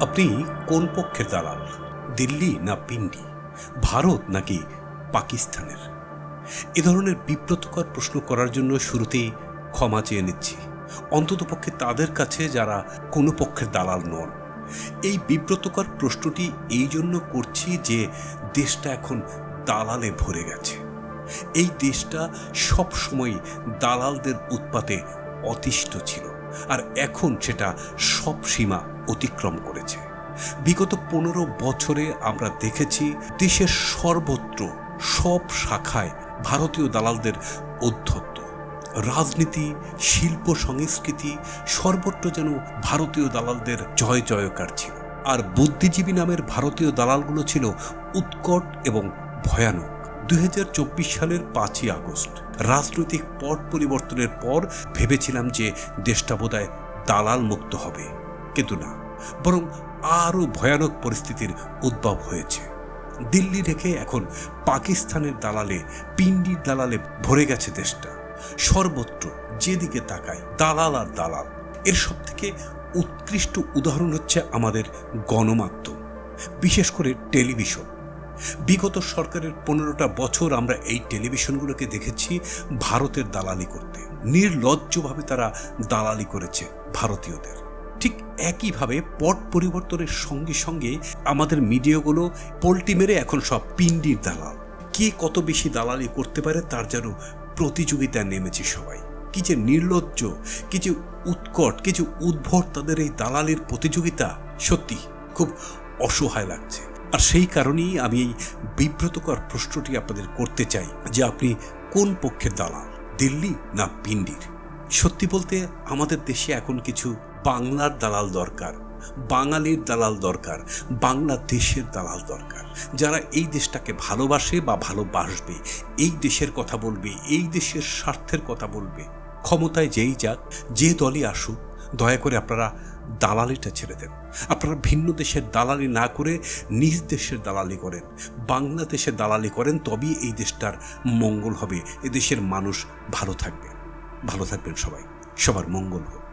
আপনি কোন পক্ষের দালাল, দিল্লি না পিন্ডি, ভারত নাকি পাকিস্তানের? এ ধরনের বিব্রতকর প্রশ্ন করার জন্য শুরুতেই ক্ষমা চেয়ে নিচ্ছি। অন্ততপক্ষে তাদের কাছে যারা কোনো পক্ষের দালাল নন, এই বিব্রতকর প্রশ্নটি এই জন্য করছি যে দেশটা এখন দালালে ভরে গেছে। এই দেশটা সবসময় দালালদের উৎপাতে অতিষ্ঠ ছিল। আর এখন সেটা সব সীমা অতিক্রম করেছে। বিগত পনেরো বছরে আমরা দেখেছি দেশের সর্বত্র সব শাখায় ভারতীয় দালালদের অধ্যত্ত। রাজনীতি, শিল্প, সংস্কৃতি সর্বত্র যেন ভারতীয় দালালদের জয় জয়কার ছিল। আর বুদ্ধিজীবী নামের ভারতীয় দালালগুলো ছিল উৎকট এবং ভয়ানক। দুই হাজার চব্বিশ সালের পাঁচই আগস্ট। রাজনৈতিক পট পরিবর্তনের পর ভেবেছিলাম যে দেশটা বোধহয় দালাল মুক্ত হবে। কিন্তু না, বরং আরও ভয়ানক পরিস্থিতির উদ্ভব হয়েছে। দিল্লি রেখে এখন পাকিস্তানের দালালে, পিন্ডির দালালে ভরে গেছে দেশটা। সর্বত্র যেদিকে তাকায় দালাল আর দালাল। এর সব থেকে উৎকৃষ্ট উদাহরণ হচ্ছে আমাদের গণমাধ্যম, বিশেষ করে টেলিভিশন। বিগত সরকারের পনেরোটা বছর আমরা এই টেলিভিশনগুলোকে দেখেছি ভারতের দালালি করতে। নির্লজ্জভাবে তারা দালালি করেছে ভারতীয়দের। ঠিক একইভাবে পট পরিবর্তনের সঙ্গে সঙ্গে আমাদের মিডিয়াগুলো পোল্টি মেরে এখন সব পিন্ডির দালাল। কে কত বেশি দালালি করতে পারে তার যেন প্রতিযোগিতায় নেমেছে সবাই। কি যে নির্লজ্জ, কি যে উৎকট, কি যে উদ্ভট তাদের এই দালালির প্রতিযোগিতা, সত্যি খুব অসহায় লাগছে। আর সেই কারণেই আমি এই বিব্রতকর প্রশ্নটি আপনাদের করতে চাই যে আপনি কোন পক্ষের দালাল, দিল্লি না পিন্ডির? সত্যি বলতে আমাদের দেশে এখন কিছু বাংলার দালাল দরকার, বাঙালির দালাল দরকার, বাংলাদেশের দালাল দরকার। যারা এই দেশটাকে ভালোবাসে বা ভালোবাসবে, এই দেশের কথা বলবে, এই দেশের স্বার্থের কথা বলবে, ক্ষমতায় যেই যাক, যে দলই আসুক, দয়া করে আপনারা দালালিটা ছেড়ে দেন। আপনারা ভিন্ন দেশের দালালি না করে নিজ দেশের দালালি করেন। বাংলাদেশে দালালি করেন, তবেই এই দেশটার মঙ্গল হবে এদেশের দেশের মানুষ ভালো থাকবে। ভালো থাকবেন সবাই। সবার মঙ্গল হোক।